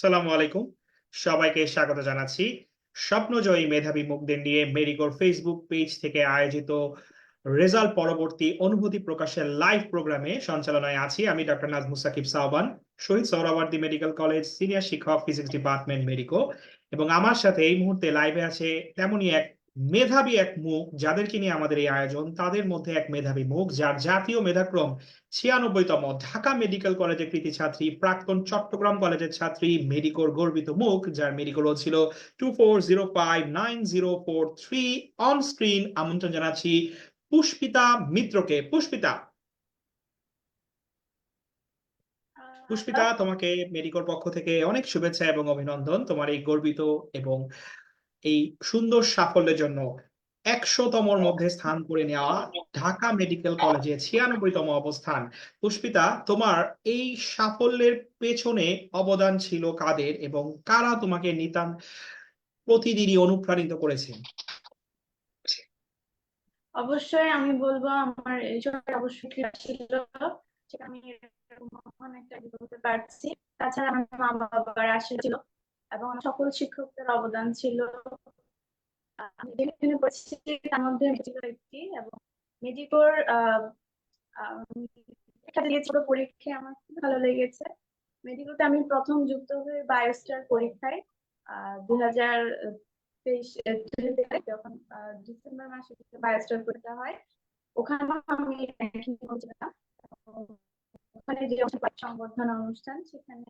সালামু আলাইকুম। সবাইকে স্বাগত জানাচ্ছি। স্বপ্নজয়ী মেধাবী মুখদের নিয়ে মেরিকোর ফেসবুক পেজ থেকে আয়োজিত রেজাল্ট পরবর্তী অনুভূতি প্রকাশের লাইভ প্রোগ্রামে সঞ্চালনায় আছি আমি doctor Nazmu Sakib Sahban Shahid Suhrawardy medical college senior শিক্ষক ফিজিক্স ডিপার্টমেন্ট মেডিকো এবং আমার সাথে এই মুহূর্তে লাইভে আছে তেমনই এক মেধাবী এক মুখ যাদেরকে নিয়ে আমাদের এই আয়োজন তাদের মধ্যে এক মেধাবী মুখ যার জাতীয় মেধাক্রম ছিয়ানব্বইতম ঢাকা মেডিকেল কলেজের কৃতি ছাত্রী প্রাক্তন চট্টগ্রাম কলেজের ছাত্রী মেডিকোর গর্বিত মুখ যার মেডিকোর ছিল two four zero five nine zero four three. On screen আমন্ত্রণ জানাচ্ছি পুষ্পিতা মিত্রকে। পুষ্পিতা। পুষ্পিতা তোমাকে মেডিকোর পক্ষ থেকে অনেক শুভেচ্ছা এবং অভিনন্দন তোমার এই গর্বিত এবং এই সুন্দর সাফল্যের জন্য একশোতমর মধ্যে স্থান করে নেওয়া ঢাকা মেডিকেল কলেজে ছিয়ানব্বইতম অবস্থান। পুষ্পিতা, তোমার এই সাফল্যের পেছনে অবদান ছিল কাদের এবং কারা তোমাকে নিতান প্রতিদিনই অনুপ্রাণিত করেছে? অবশ্যই আমি বলব, আমার এই সময় অবশ্যই ছিল আমি একটা পারছি। তাছাড়া আমার মা বাবার আশীর্বাদ ছিল। এবং সকল শিক্ষকদের অবদান ছিল। আমি প্রথম যুক্ত বায়োস্টার পরীক্ষায় হাজার তেইশ যখন ডিসেম্বর মাসে বায়োস্টার পরীক্ষা হয় ওখানে আমি ওখানে যে সংবর্ধনা অনুষ্ঠান, সেখানে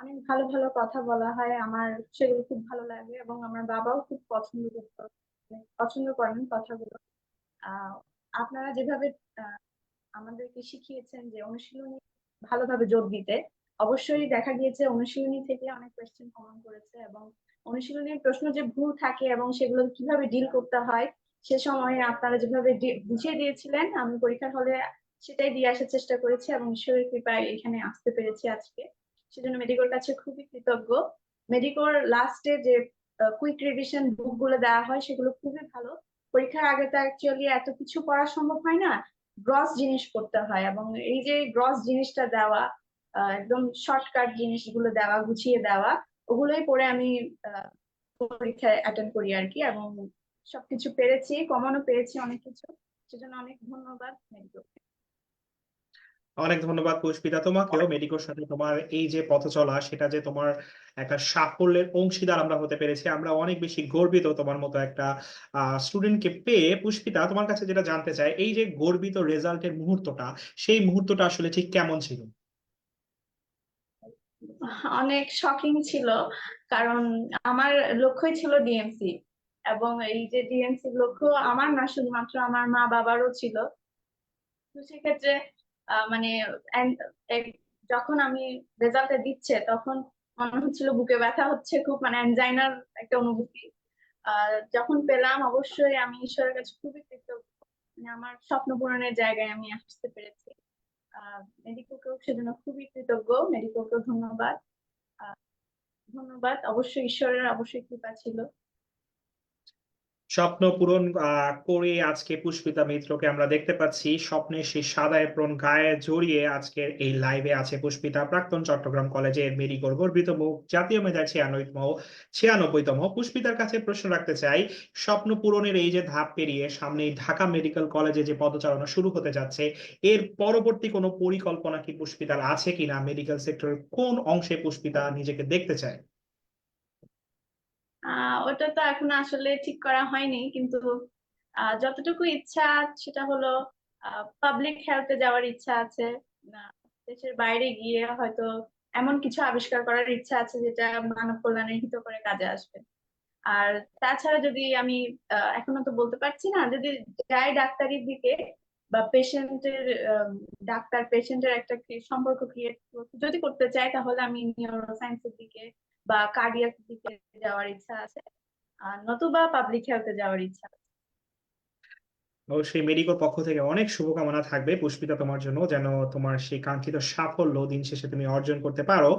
অনেক ভালো ভালো কথা বলা হয়। আমার সেগুলো খুব ভালো লাগে এবং আমার বাবাও খুব পছন্দ করত। মানে পছন্দ করেন কথাগুলো। আপনারা যেভাবে আমাদেরকে শিখিয়েছেন যে অনুশীলনী ভালোভাবে যোগ দিতে, অবশ্যই দেখা গিয়েছে অনুশীলনী থেকে অনেক কোয়েশ্চেন কমন করেছে এবং অনুশীলনের প্রশ্ন যে ভুল থাকে এবং সেগুলো কীভাবে ডিল করতে হয়, সে সময়ে আপনারা যেভাবে বুঝিয়ে দিয়েছিলেন, আমি পরীক্ষার হলে সেটাই দিয়ে আসার চেষ্টা করেছি এবং ঈশ্বরের কৃপায় এখানে আসতে পেরেছি আজকে। সেজন্য মেডিকোর কাছে খুবই কৃতজ্ঞ। মেডিকোর লাস্টে যে কুইক রিভিশন বুকগুলো দেওয়া হয় সেগুলো খুবই ভালো। পরীক্ষার আগে তো অ্যাকচুয়ালি এত কিছু পড়া সম্ভব হয় না গ্রস জিনিস করতে হয় এবং এই যে গ্রস জিনিসটা দেওয়া একদম শর্টকাট জিনিসগুলো দেওয়া, গুছিয়ে দেওয়া, ওগুলোই পড়ে আমি পরীক্ষায় অ্যাটেন্ড করি আর কি এবং সবকিছু পেরেছি কমানো পেরেছি অনেক কিছু। সেজন্য অনেক ধন্যবাদ মেডিকেল অনেক ধন্যবাদ পুষ্পিতা তোমাকেও মেডিকোর সাথে তোমার এই যে পথ চলা, সেটা যে তোমার একটা সাফল্যের অংশীদার আমরা হতে পেরেছি। আমরা অনেক বেশি গর্বিত তোমার মতো একটা স্টুডেন্টকে পেয়ে। পুষ্পিতা, তোমার কাছে যেটা জানতে চাই, এই যে গর্বিত রেজাল্টের মুহূর্তটা, সেই মুহূর্তটা আসলে ঠিক কেমন ছিল? অনেক শকিং ছিল, কারণ আমার লক্ষ্যই ছিল ডিএমসি এবং এই যে ডিএমসি লক্ষ্য আমার না, শুধুমাত্র আমার মা বাবারও ছিল। তো সেক্ষেত্রে মানে যখন আমি রেজাল্টটা দিচ্ছে, তখন মনে হচ্ছিল বুকে ব্যথা হচ্ছে খুব মানে অ্যানজাইনার একটা অনুভূতি। যখন পেলাম, অবশ্যই আমি ঈশ্বরের কাছে খুবই কৃতজ্ঞ। মানে আমার স্বপ্ন পূরণের জায়গায় আমি আসতে পেরেছি। মেডিকোকেও সেজন্য খুবই কৃতজ্ঞ। মেডিকোকেও ধন্যবাদ। ধন্যবাদ। অবশ্যই ঈশ্বরের অবশ্যই কৃপা ছিল। স্বপ্ন পূরণ করে আজকে পুষ্পিতা মিত্রকে আমরা দেখতে পাচ্ছি। স্বপ্নের সেই সাদা এপ্রন গায়ে জড়িয়ে আজকের এই লাইভে আছে পুষ্পিতা। প্রাক্তন চট্টগ্রাম কলেজের মেডিকোর গর্বিত মুখ, জাতীয় মেধা ছিয়ানব্বইতম ছিয়ানব্বইতম পুষ্পিতার কাছে প্রশ্ন রাখতে চাই, স্বপ্ন পূরণের এই যে ধাপ পেরিয়ে সামনে ঢাকা মেডিকেল কলেজে যে পদচারণা শুরু হতে যাচ্ছে, এর পরবর্তী কোনো পরিকল্পনা কি পুষ্পিতার আছে কিনা? মেডিকেল সেক্টরের কোন অংশে পুষ্পিতা নিজেকে দেখতে চায়? ওটা তো এখন আসলে ঠিক করা হয়নি, কিন্তু যতটুকু ইচ্ছা সেটা হলো পাবলিক হেলথে যাওয়ার ইচ্ছা আছে। দেশের বাইরে গিয়ে হয়তো এমন কিছু আবিষ্কার করার ইচ্ছা আছে যেটা মানব কল্যাণের হিত করে কাজে আসবে। আর তাছাড়া যদি আমি এখনও তো বলতে পারছি না, যদি যাই ডাক্তারির দিকে বা পেশেন্টের ডাক্তার পেশেন্টের একটা সম্পর্ক ক্রিয়েট যদি করতে চাই, তাহলে আমি নিউরো সায়েন্সের দিকে বা কার্ডিয়াক দিকে যাওয়ার ইচ্ছা আছে আর নতুবা পাবলিক হেলথে যাওয়ার ইচ্ছা আছে। অবশ্যই মেডিকোর পক্ষ থেকে অনেক শুভকামনা থাকবে পুষ্পিতা তোমার জন্য যেন তোমার সেই কাঙ্ক্ষিত সাফল্য দিন শেষে তুমি অর্জন করতে পারো।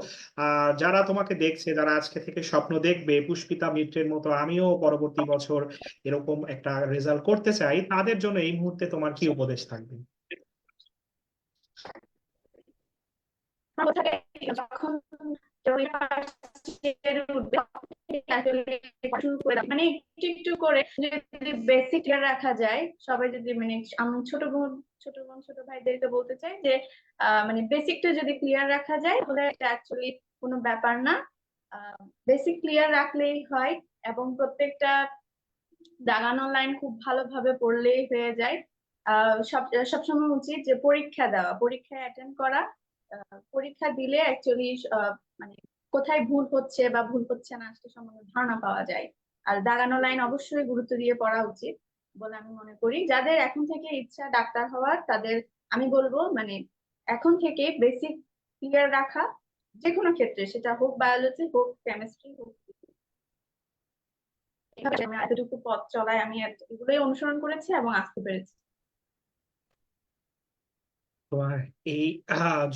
আর যারা তোমাকে দেখছে যারা আজকে থেকে স্বপ্ন দেখবে পুষ্পিতা মিত্রের মতো আমিও পরবর্তী বছর এরকম একটা রেজাল্ট করতে চাই তাদের জন্য এই মুহূর্তে তোমার কি উপদেশ থাকবে? যখন মানে একটু একটু করে যদি বেসিক রাখা যায়, সবাই যদি মানে আমি ছোট বোন ছোট বোন, ছোট ভাইদেরকে বলতে চাই যে মানে বেসিকটা যদি ক্লিয়ার রাখা যায়, তাহলে এটা অ্যাকচুয়ালি কোনো ব্যাপার না। বেসিক ক্লিয়ার রাখলেই হয় এবং প্রত্যেকটা দাগানো লাইন খুব ভালোভাবে পড়লেই হয়ে যায়। সব, সবসময় উচিত যে পরীক্ষা দেওয়া, পরীক্ষায় অ্যাটেন্ড করা। পরীক্ষা দিলে অ্যাকচুয়ালি মানে কোথায় ভুল হচ্ছে বা ভুল হচ্ছে না সেটা সম্বন্ধে ধারণা পাওয়া যায়। আর দাঁড়ানো লাইন অবশ্যই গুরুত্ব দিয়ে পড়া উচিত বলে আমি মনে করি। যাদের এখন থেকে ইচ্ছা ডাক্তার হওয়ার, তাদের আমি বলব মানে এখন থেকে বেসিক ক্লিয়ার রাখা যে কোনো ক্ষেত্রে, সেটা হোক বায়োলজি হোক কেমিস্ট্রি হোক। এতটুকু পথ চলায় আমি এগুলোই অনুসরণ করেছি এবং আসতে পেরেছি। তোমার এই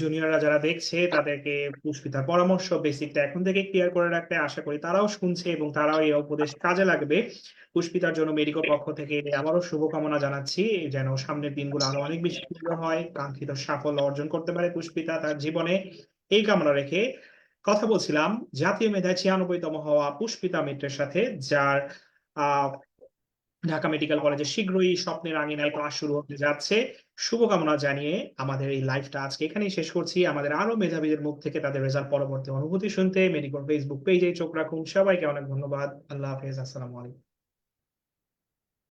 জুনিয়ররা যারা দেখছে, তাদেরকে পুষ্পিতার পরামর্শ বেসিকটা এখন থেকে ক্লিয়ার করে রাখতে আশা করি তারাও শুনছে এবং তারাও এই উপদেশ কাজে লাগবে। পুষ্পিতার জন্য মেডিকেল পক্ষ থেকে আবারও শুভকামনা জানাচ্ছি, যেন সামনের দিনগুলো আরও অনেক বেশি সুন্দর হয়, কাঙ্ক্ষিত সাফল্য অর্জন করতে পারে পুষ্পিতা তার জীবনে। এই কামনা রেখে কথা বলছিলাম জাতীয় মেধায় ছিয়ানব্বইতম হওয়া পুষ্পিতা মিত্রের সাথে, যার, আহ ঢাকা মেডিকেল কলেজে শীঘ্রই স্বপ্নের আঙিনায় ক্লাস শুরু হতে যাচ্ছে। শুভকামনা জানিয়ে আমাদের এই লাইভটা আজকে এখানেই শেষ করছি। আমাদের আরও মেধাবীদের মুখ থেকে তাদের রেজাল্ট পরবর্তী অনুভূতি শুনতে মেডিকেল ফেসবুক পেজে চোখ রাখুন। সবাইকে অনেক ধন্যবাদ। আল্লাহ হাফেজ। আসসালামু আলাইকুম।